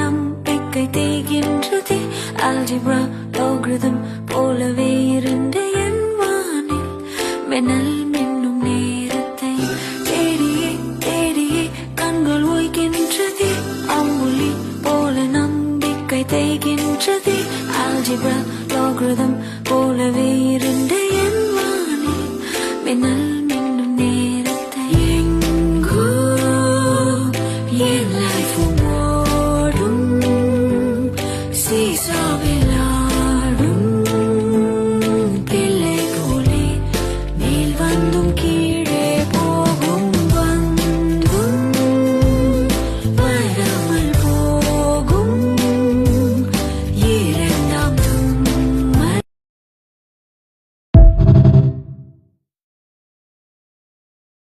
நம்பிக்கை தேகின்றது. அல்ஜிப்ரா லோகிருதம் போலவே இருந்த என் வானில் மின்னல் மின்னும் நேரத்தை தேடியே தேடியே கண்கள் ஓய்கின்றது. அம்புலி போல நம்பிக்கை தேகின்றது அல்ஜிப்ரா லோகிருதம் போலவே இருந்த என் வானில் மின்னல் மின்னும் நேரத்தை எங்கோ என் லைஃப் பிள்ளை போலே மேல் வந்தும் கீழ்